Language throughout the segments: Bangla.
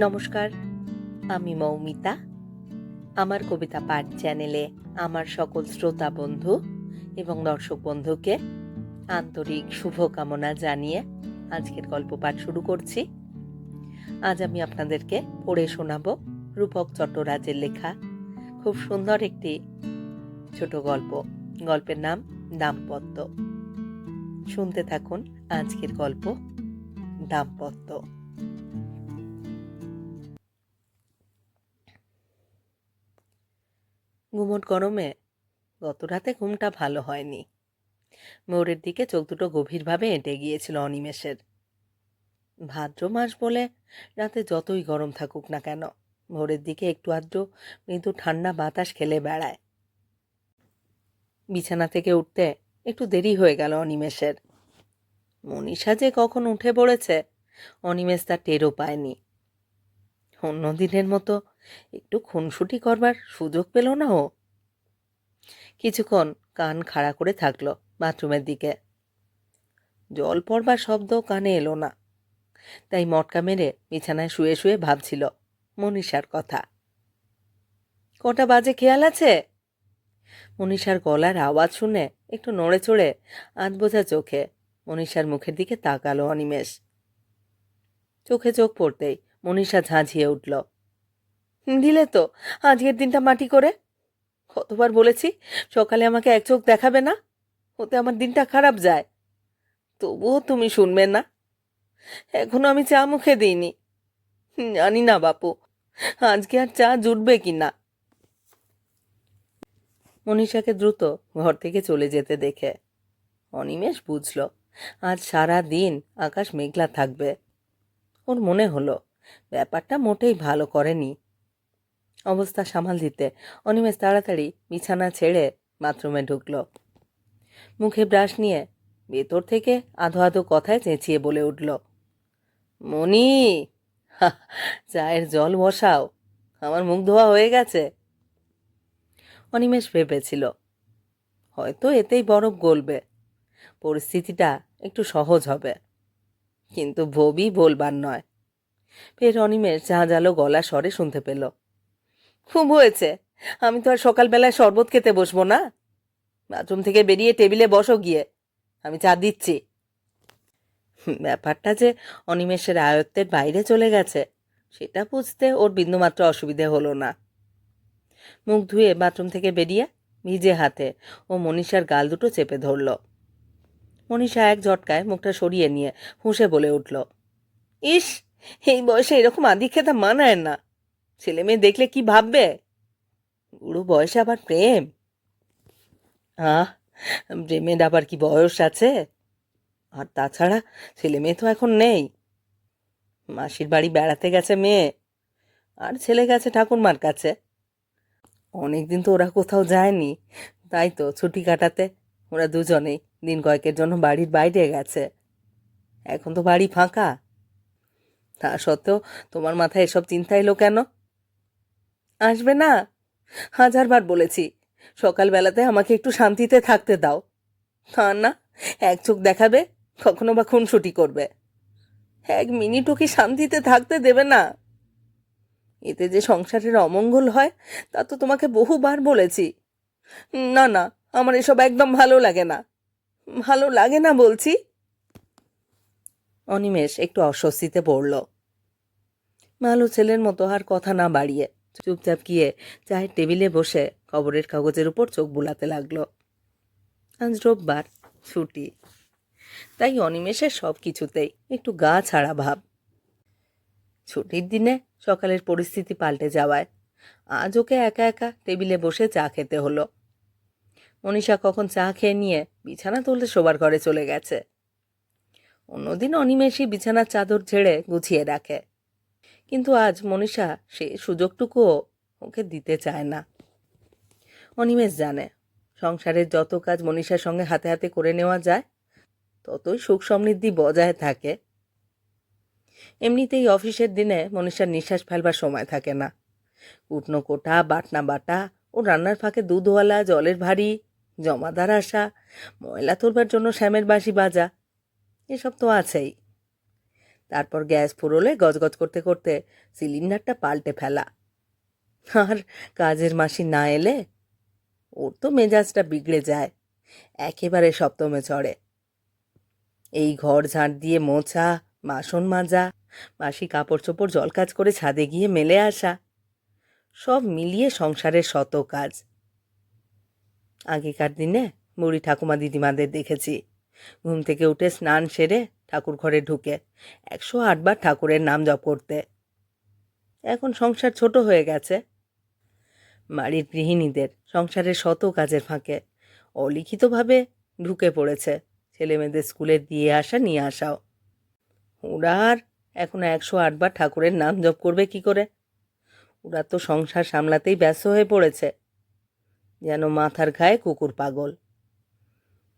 নমস্কার, আমি মৌমিতা। আমার কবিতা পাঠ চ্যানেলে আমার সকল শ্রোতা বন্ধু এবং দর্শক বন্ধুকে আন্তরিক শুভকামনা জানিয়ে আজকের গল্প পাঠ শুরু করছি। আজ আমি আপনাদেরকে পড়ে শোনাব রূপক চট্টরাজের লেখা খুব সুন্দর একটি ছোট গল্প। গল্পের নাম দাম্পত্য। শুনতে থাকুন আজকের গল্প দাম্পত্য। গুমট গরমে গত রাতে ঘুমটা ভালো হয়নি। মোড়ের দিকে চোখ দুটো গভীরভাবে এঁটে গিয়েছিল অনিমেষের। ভাদ্র মাস বলে রাতে যতই গরম থাকুক না কেন, ভোরের দিকে একটু আধটু মৃদু ঠান্ডা বাতাস খেলে বেড়ায়। বিছানা থেকে উঠতে একটু দেরি হয়ে গেল অনিমেষের। মনীষা যে কখন উঠে পড়েছে, অনিমেষ তার টেরও পায়নি। অন্য দিনের মতো একটু খুনসুটি করবার সুযোগ পেল না ও। কিছুক্ষণ কান খাড়া করে থাকল বাথরুমের দিকে। জল পড়বার শব্দ কানে এলো না, তাই মটকা মেরে বিছানায় শুয়ে শুয়ে ভাবছিল, মনীষার কথা। কটা বাজে খেয়াল আছে? মনীষার গলার আওয়াজ শুনে একটু নড়ে চড়ে আধ বোঝা চোখে মনীষার মুখের দিকে তাকালো অনিমেষ। চোখে চোখ পড়তেই মনীষা ঝাঁঝিয়ে উঠল। দিলে তো, আজকের দিনটা মাটি করে। কতবার বলেছি, সকালে আমাকে এক চোখ দেখাবে না, ওতে আমার দিনটা খারাপ যায়। তবুও তুমি শুনবে না। এখনও আমি চা মুখে দিইনি। জানি না বাপু, আজকে আর চা জুটবে কি না। মনীষাকে দ্রুত ঘর থেকে চলে যেতে দেখে অনিমেষ বুঝল, আজ সারা দিন আকাশ মেঘলা থাকবে। ওর মনে হলো ব্যাপারটা মোটেই ভালো করেনি। অবস্থা সামাল দিতে অনিমেষ তাড়াতাড়ি বিছানা ছেড়ে বাথরুমে ঢুকল। মুখে ব্রাশ নিয়ে ভেতর থেকে আধো আধো কথায় চেঁচিয়ে বলে উঠল মনি চায়ের জল বসাও, আমার মুখ ধোয়া হয়ে গেছে। অনিমেষ ভেবেছিল, হয়তো এতেই বরফ গলবে, পরিস্থিতিটা একটু সহজ হবে, কিন্তু ভবি বলবার নয়। ফের অনিমেষ জাহাজালো গলা স্বরে শুনতে পেল। খুব হয়েছে। আমি তো আর সকালবেলায় শরবত খেতে বসবো না। বাথরুম থেকে বেরিয়ে টেবিলে বসো গিয়ে। আমি চা দিচ্ছি। ব্যাপারটা যে অনিমেষের আয়ত্তের বাইরে চলে গেছে, সেটা বুঝতে ওর বিন্দুমাত্র অসুবিধে হলো না। মুখ ধুয়ে বাথরুম থেকে বেরিয়ে ভিজে হাতে ও মনীষার গাল দুটো চেপে ধরল। মনীষা এক ঝটকায় মুখটা সরিয়ে নিয়ে হুঁসে বলে উঠল, ইস এই বয়সে এরকম আদি খেতা মানায় না। ছেলে মেয়ে দেখলে কি ভাববে? বুড়ো বয়সে আবার প্রেম? আহ, প্রেমের আবার কি বয়স আছে? আর তাছাড়া ছেলে মেয়ে তো এখন নেই। মাসির বাড়ি বেড়াতে গেছে মেয়ে, আর ছেলে গেছে ঠাকুরমার কাছে। অনেকদিন তো ওরা কোথাও যায়নি। তাই তো ছুটি কাটাতে ওরা দুজনেই দিন কয়েকের জন্য বাড়ির বাইরে গেছে। এখন তো বাড়ি ফাঁকা। তা সত্ত্বেও তোমার মাথায় এসব চিন্তা এলো কেন? আসবে না। হাজারবার বলেছি, সকালবেলাতে আমাকে একটু শান্তিতে থাকতে দাও। তা না, এক চোখ দেখাবে, কখনো বা খুনসুটি করবে। এক মিনিটও কি শান্তিতে থাকতে দেবে না? এতে যে সংসারের অমঙ্গল হয়, তা তো তোমাকে বহুবার বলেছি। না না, আমার এসব একদম ভালো লাগে না। ভালো লাগে না বলছি। অনিমেষ একটু অস্বস্তিতে পড়ল। ভালো ছেলের মতো আর কথা না বাড়িয়ে চুপচাপ গিয়ে চায়ের টেবিলে বসে খবরের কাগজের উপর চোখ বুলাতে লাগল। আজ রোববার, ছুটি। তাই অনিমেষের সব কিছুতেই একটু গা ছাড়া ভাব। ছুটির দিনে সকালের পরিস্থিতি পাল্টে যাওয়ায় আজ ওকে একা একা টেবিলে বসে চা খেতে হলো। মনীষা কখন চা খেয়ে নিয়ে বিছানা তুলতে শোবার ঘরে চলে গেছে। অন্যদিন অনিমেষই বিছানার চাদর ঝেড়ে গুছিয়ে রাখে। কিন্তু আজ মনীষা সে সুযোগটুকুও ওকে দিতে চায় না। অনিমেষ জানে, সংসারের যত কাজ মনীষার সঙ্গে হাতে হাতে করে নেওয়া যায়, ততই সুখ সমৃদ্ধি বজায় থাকে। এমনিতেই অফিসের দিনে মনীষার নিঃশ্বাস ফেলবার সময় থাকে না। কুটনো কোটা, বাটনা বাটা ও রান্নার ফাঁকে দুধওয়ালা, জলের ভারী, জমাদার আসা, ময়লা তোলবার জন্য শ্যামের বাঁশি বাজা এসব তো আছেই। তারপর গ্যাস ফুরোলে গজগজ করতে করতে সিলিন্ডারটা পাল্টে ফেলা। আর কাজের মাসি না এলে ওর তো মেজাজটা বিগড়ে যায়, একেবারে সপ্তমে চড়ে। এই ঘর ঝাঁট দিয়ে মোছা, বাসন মাজা মাসি কাপড় চোপড় জল কাজ করে ছাদে গিয়ে মেলে আসা, সব মিলিয়ে সংসারের শত কাজ। আগেকার দিনে বুড়ি ঠাকুমা দিদিমাদের দেখেছি ঘুম থেকে উঠে স্নান সেরে ঠাকুর ঘরে ঢুকে একশো আটবার ঠাকুরের নাম জপ করতে। এখন সংসার ছোট হয়ে গেছে। বাড়ির গৃহিণীদের সংসারের শত কাজের ফাঁকে অলিখিতভাবে ঢুকে পড়েছে। ছেলেমেয়েদের স্কুলে দিয়ে আসা, নিয়ে আসাও। ওরা আর এখন একশো আটবার ঠাকুরের নাম জপ করবে কি করে? ওরা তো সংসার সামলাতেই ব্যস্ত হয়ে পড়েছে। যেন মাথার ঘায়ে কুকুর পাগল।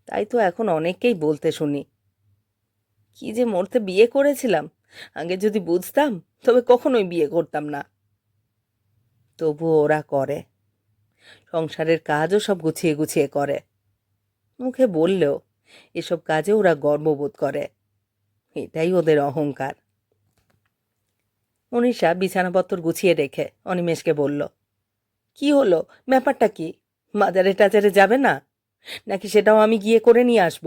তাই তো এখন অনেককেই বলতে শুনি। কি যে মরতে বিয়ে করেছিলাম? আগে যদি বুঝতাম, তবে কখনোই বিয়ে করতাম না। তবু ওরা করে। সংসারের কাজও সব গুছিয়ে গুছিয়ে করে। মুখে বললেও এসব কাজে ওরা গর্ববোধ করে। এটাই ওদের অহংকার। মনীষা বিছানাপত্র গুছিয়ে রেখে অনিমেষকে বলল, কি হলো? ব্যাপারটা কি? বাজারে টাজারে যাবে না? নাকি সেটাও আমি গিয়ে করে নিয়ে আসব?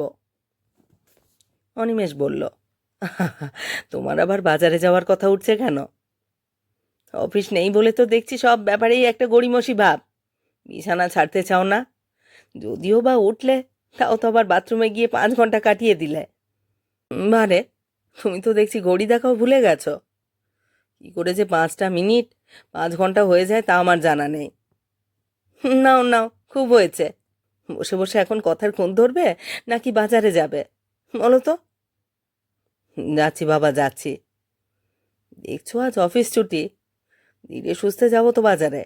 অনিমেষ বলল, তোমার আবার বাজারে যাওয়ার কথা উঠছে কেন? অফিস নেই বলে তো দেখছি সব ব্যাপারেই একটা গড়িমসি ভাব। বিছানা ছাড়তে চাও না? যদিও বা উঠলে, তাও তো আবার বাথরুমে গিয়ে পাঁচ ঘণ্টা কাটিয়ে দিলে। মানে তুমি তো দেখছি ঘড়ি দেখাও ভুলে গেছো। কি করে যে পাঁচটা মিনিট, পাঁচ ঘণ্টা হয়ে যায় তা আমার জানা নেই। নাও নাও, খুব হয়েছে। বসে বসে এখন কথার কোন ধরবে নাকি বাজারে যাবে? বলো তো। যাচ্ছি বাবা, যাচ্ছি। দেখছ, আজ অফিস ছুটি। ধীরে সুস্থে যাব তো বাজারে।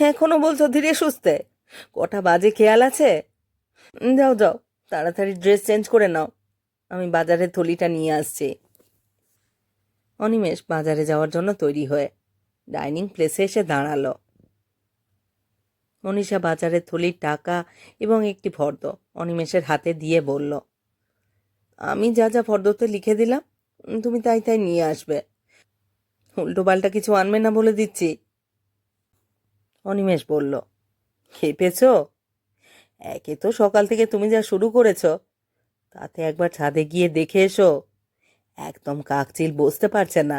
এখনও বলছো ধীরে সুস্থে? কটা বাজে খেয়াল আছে? যাও যাও, তাড়াতাড়ি ড্রেস চেঞ্জ করে নাও। আমি বাজারের থলিটা নিয়ে আসছি। অনিমেষ বাজারে যাওয়ার জন্য তৈরি হয়ে ডাইনিং প্লেসে এসে দাঁড়াল। মনীষা বাজারের থলির টাকা এবং একটি ফর্দ অনিমেষের হাতে দিয়ে বলল, আমি যা যা ফর্দতে লিখে দিলাম, তুমি তাই তাই নিয়ে আসবে। উল্টো পাল্টা কিছু আনবে না বলে দিচ্ছি। অনিমেষ বলল, খেপেছ? একে তো সকাল থেকে তুমি যা শুরু করেছ, তাতে একবার ছাদে গিয়ে দেখে এসো। একদম কাকচিল বসতে পারছে না।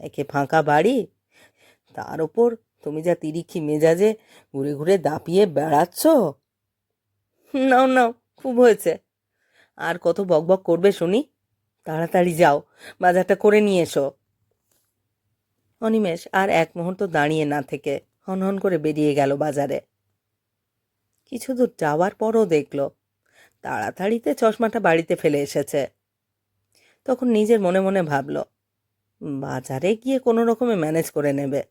একে ফাঁকা বাড়ি, তার ওপর তুমি যা তিরিক্ষি মেজাজে ঘুরে ঘুরে দাপিয়ে বেড়াচ্ছ? নাও নাও, খুব হয়েছে। আর কত বকবক করবে শুনি? তাড়াতাড়ি যাও, বাজারটা করে নিয়ে এসো। অনিমেষ আর এক মুহূর্ত দাঁড়িয়ে না থেকে হনহন করে বেরিয়ে গেল বাজারে। কিছু দূর যাওয়ার পরও দেখল, তাড়াতাড়িতে চশমাটা বাড়িতে ফেলে এসেছে। তখন নিজের মনে মনে ভাবল, বাজারে গিয়ে কোনো রকমে ম্যানেজ করে নেবে।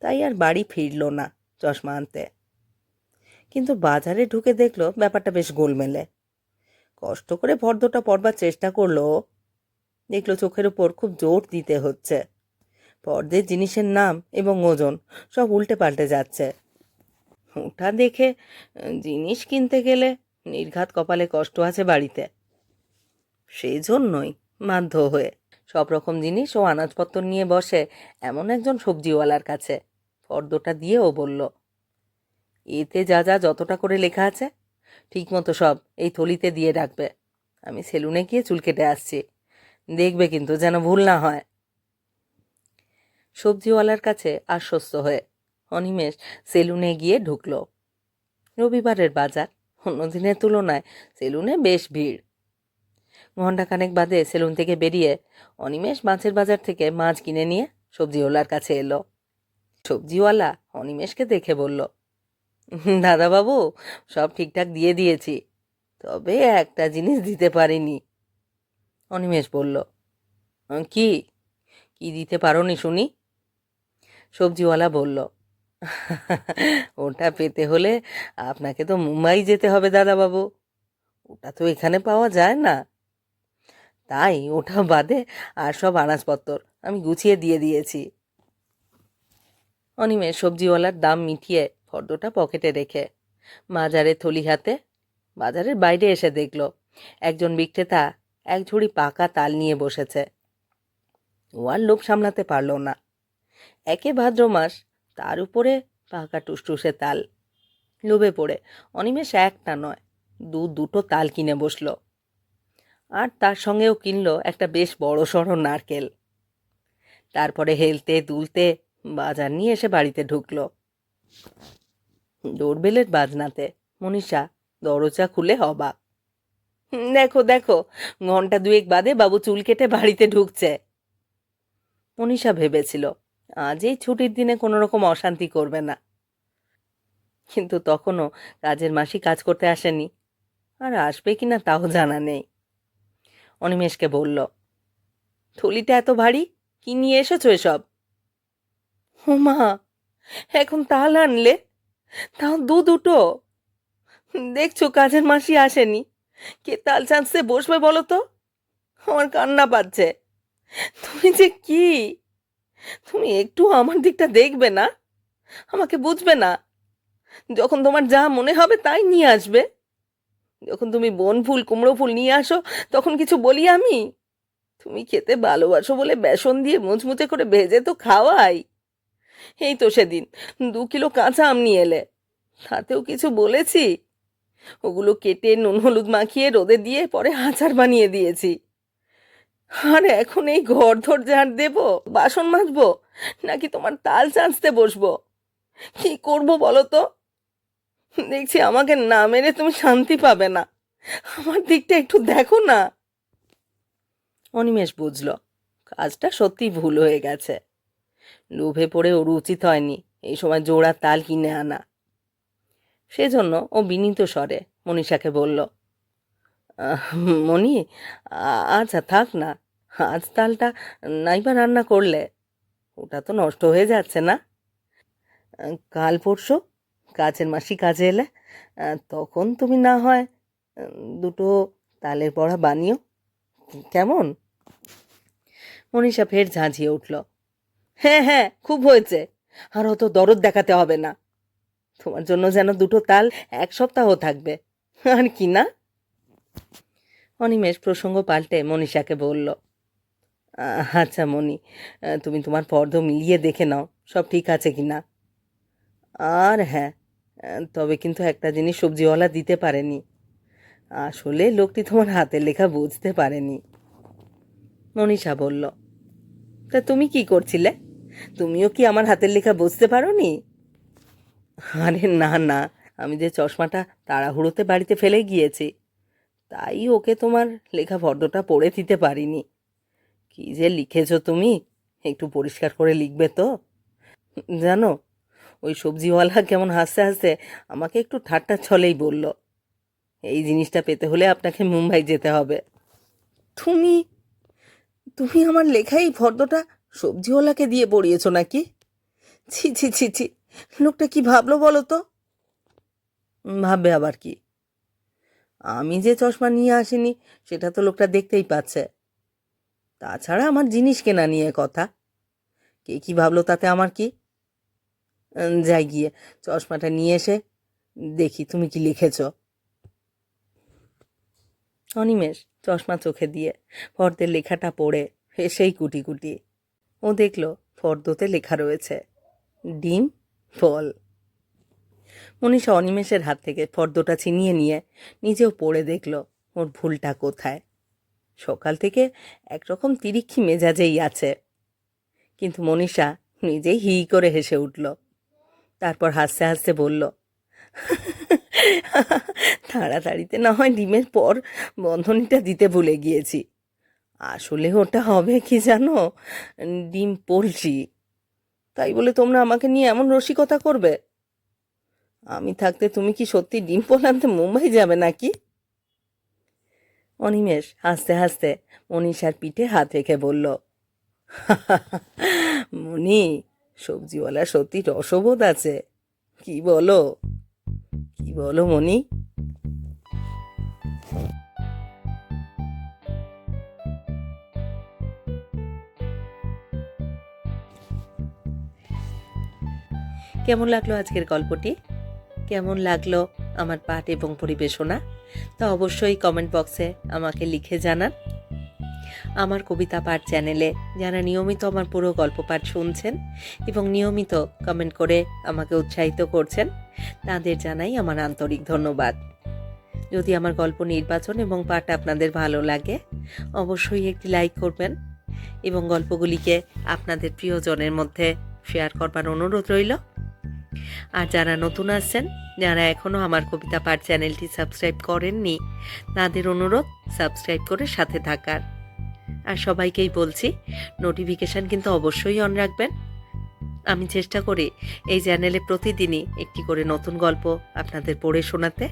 তাই আর বাড়ি ফিরল না চশমা আনতে। কিন্তু বাজারে ঢুকে দেখল ব্যাপারটা বেশ গোলমেলে। কষ্ট করে ফর্দটা পড়বার চেষ্টা করল। দেখল চোখের উপর খুব জোর দিতে হচ্ছে। পর্দের জিনিসের নাম এবং ওজন সব উল্টে পাল্টে যাচ্ছে। ওটা দেখে, জিনিস কিনতে গেলে নির্ঘাত কপালে কষ্ট আছে বাড়িতে। সেই জন্যই বাধ্য হয়ে সব রকম জিনিস ও আনাজপত্র নিয়ে বসে এমন একজন সবজিওয়ালার কাছে। ফর্দটা দিয়ে ও বলল, এতে যা যা যতটা করে লেখা আছে ঠিক মতো সব এই থলিতে দিয়ে রাখবে। আমি সেলুনে গিয়ে চুল কেটে আসছি। দেখবে কিন্তু যেন ভুল না হয় সবজিওয়ালার কাছে আশ্বস্ত হয়ে অনিমেষ সেলুনে গিয়ে ঢুকল। রবিবারের বাজার অন্য দিনের তুলনায় সেলুনে বেশ ভিড়। ঘণ্টাখানেক বাদে সেলুন থেকে বেরিয়ে অনিমেষ মাছের বাজার থেকে মাছ কিনে নিয়ে সবজিওয়ালার কাছে এলো। সবজিওয়ালা অনিমেষকে দেখে বলল দাদাবাবু সব ঠিকঠাক দিয়ে দিয়েছি তবে একটা জিনিস দিতে পারিনি। অনিমেষ বলল "আহ, কি? কি দিতে পারোনি শুনি? সবজিওয়ালা বলল ওটা পেতে হলে আপনাকে তো মুম্বাই যেতে হবে দাদাবাবু। ওটা তো এখানে পাওয়া যায় না। তাই ওটা বাদে আর সব আনাজপত্র আমি গুছিয়ে দিয়ে দিয়েছি। অনিমেষ সবজিওয়ালার দাম মিটিয়ে ফর্দটা পকেটে রেখে বাজারে থলি হাতে বাজারের বাইরে এসে দেখল, একজন বিক্রেতা এক ঝুড়ি পাকা তাল নিয়ে বসেছে। ও আর লোভ সামলাতে পারল না। একে ভাদ্র মাস, তার উপরে পাকা টুসটুসে তাল। লোভে পড়ে অনিমেষ একটা নয়, দু দুটো তাল কিনে বসল। আর তার সঙ্গেও কিনলো একটা বেশ বড় সড়ো নারকেল। তারপরে হেলতে দুলতে বাজার নিয়ে এসে বাড়িতে ঢুকলো। ডোরবেলের বাজনাতে মনীষা দরজা খুলে অবাক। দেখো দেখো, ঘণ্টা দুয়েক বাদে বাবু চুল কেটে বাড়িতে ঢুকছে। মনীষা ভেবেছিল, আজ এই ছুটির দিনে কোনো রকম অশান্তি করবে না। কিন্তু তখনও কাজের মাসি কাজ করতে আসেনি। আর আসবে কিনা তাও জানা নেই। অনিমেষকে বলল, থলিটা এত ভারী? কি নিয়ে এসেছ এসব? মা, এখন তাল আনলে? তাও দু দুটো। দেখছ কাজের মাসি আসেনি। কে তাল চাঁচতে বসবে বলো তো? আমার কান্না পাচ্ছে। তুমি যে কি? তুমি একটু আমার দিকটা দেখবে না? আমাকে বুঝবে না? যখন তোমার যা মনে হবে তাই নিয়ে আসবে? যখন তুমি বন ফুল, কুমড়ো ফুল নিয়ে আসো, তখন কিছু বলি আমি? তুমি খেতে ভালোবাসো বলে বেসন দিয়ে মুচমুচে করে ভেজে তো খাওয়াই। এই তো সেদিন, দু কিলো কাঁচা আম নিয়ে এলে। তাতেও কিছু বলেছি? ওগুলো কেটে নুন হলুদ মাখিয়ে রোদে দিয়ে পরে আচার বানিয়ে দিয়েছি। আর এখন এই ঘর ধর ঝাড় দেবো, বাসন মাজবো, নাকি তোমার তাল চাঁচতে বসবো? কি করব বলো তো? দেখছি আমাকে না মেরে তুমি শান্তি পাবে না। আমার দিকটা একটু দেখো না। অনিমেষ বুঝল কাজটা সত্যি ভুল হয়ে গেছে। লোভে পড়ে ওর উচিত হয়নি এই সময় জোড়া তাল কিনে আনা। সেজন্য ও বিনীত স্বরে মনীষাকে বলল "আহ, মণি আচ্ছা থাক না আজ তালটা নাইবা রান্না করলে ওটা তো নষ্ট হয়ে যাচ্ছে না? কাল পরশু কাজের মাসি কাজে এলে তখন তুমি না হয় দুটো তালের বড়া বানিও। কেমন? মনীষা ফের ঝাঁঝিয়ে উঠল। হ্যাঁ হ্যাঁ খুব হয়েছে। আর অত দরদ দেখাতে হবে না। তোমার জন্য যেন দুটো তাল এক সপ্তাহ থাকবে। আর কি না? অনিমেষ প্রসঙ্গ পাল্টে মনীষাকে বলল আচ্ছা মণি তুমি তোমার পর্দ মিলিয়ে দেখে নাও, সব ঠিক আছে কি না আর হ্যাঁ তবে কিন্তু একটা জিনিস সবজিওয়ালা দিতে পারেনি। আসলে লোকটি তোমার হাতের লেখা বুঝতে পারেনি। মনীষা বলল, তা তুমি কি করছিলে? তুমিও কি আমার হাতের লেখা বুঝতে পারো নি আরে না না, আমি যে চশমাটা তাড়াহুড়োতে বাড়িতে ফেলে গিয়েছি, তাই ওকে তোমার লেখা ফর্দটা পড়ে দিতে পারিনি। কি যে লিখেছো তুমি? একটু পরিষ্কার করে লিখবে তো। জানো ওই সবজিওয়ালা কেমন হাসতে হাসতে আমাকে একটু ঠাট্টা ছলেই বলল, এই জিনিসটা পেতে হলে আপনাকে মুম্বাই যেতে হবে। তুমি তুমি আমার লেখা এই ফর্দটা সবজিওয়ালাকে দিয়ে পড়িয়েছো নাকি? ছি ছি ছি ছি, লোকটা কি ভাবলো বলো তো? ভাববে আবার কি? আমি যে চশমা নিয়ে আসিনি, সেটা তো লোকটা দেখতেই পাচ্ছে। তাছাড়া আমার জিনিস কেনা নিয়ে কথা। কে কি ভাবলো তাতে আমার কি? যাই গিয়ে চশমাটা নিয়ে এসে দেখি তুমি কি লিখেছ। অনিমেষ চশমা চোখে দিয়ে ফর্দের লেখাটা পড়ে হেসেই কুটি কুটি। ও দেখল ফর্দতে লেখা রয়েছে, ডিম, ফল। মনীষা অনিমেষের হাত থেকে ফর্দটা ছিনিয়ে নিয়ে নিজেও পড়ে দেখল ওর ভুলটা কোথায়। সকাল থেকে একরকম তিরিক্ষি মেজাজেই আছে। কিন্তু মনীষা নিজেই হি করে হেসে উঠল। তারপর হাসতে হাসতে বলল, তাড়াতাড়িতে না হয় ডিমের পর বন্ধনীটা দিতে ভুলে গিয়েছি। আসলে ওটা হবে কি জানো? ডিম পোলট্রি। তাই বলে তোমরা আমাকে নিয়ে এমন রসিকতা করবে? আমি থাকতে তুমি কি সত্যি ডিম পোল আনতে মুম্বাই যাবে নাকি? অনিমেষ হাসতে হাসতে মনীষার পিঠে হাত রেখে বলল, মনি সবজিওয়ালা সত্যি রসবোধ আছে। কি বলো? কি বলো মনি কেমন লাগল আজকের গল্পটি? কেমন লাগল আমার পাঠ এবং পরিবেশনা? তা অবশ্যই কমেন্ট বক্সে আমাকে লিখে জানান। আমার কবিতা পাঠ চ্যানেলে, যারা নিয়মিত আমার পুরো গল্প পাঠ শুনছেন এবং নিয়মিত কমেন্ট করে আমাকে উৎসাহিত করছেন, তাদের জানাই আমার আন্তরিক ধন্যবাদ। যদি আমার গল্প নির্বাচন এবং পাঠ আপনাদের ভালো লাগে, অবশ্যই একটি লাইক করবেন এবং গল্পগুলিকে আপনাদের প্রিয়জনের মধ্যে শেয়ার করবার অনুরোধ রইল। আর যারা নতুন আসছেন, যারা এখনও আমার কবিতা পাঠ চ্যানেলটি সাবস্ক্রাইব করেননি, তাদের অনুরোধ সাবস্ক্রাইব করে সাথে থাকার। আর সবাইকেই বলছি নোটিফিকেশান কিন্তু অবশ্যই অন রাখবেন। আমি চেষ্টা করি এই চ্যানেলে প্রতিদিনই একটি করে নতুন গল্প আপনাদের পড়ে শোনাতে।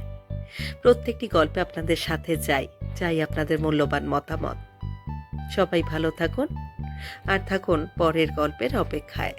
প্রত্যেকটি গল্পে আপনাদের সাথে যাই চাই আপনাদের মূল্যবান মতামত। সবাই ভালো থাকুন, আর থাকুন পরের গল্পের অপেক্ষায়।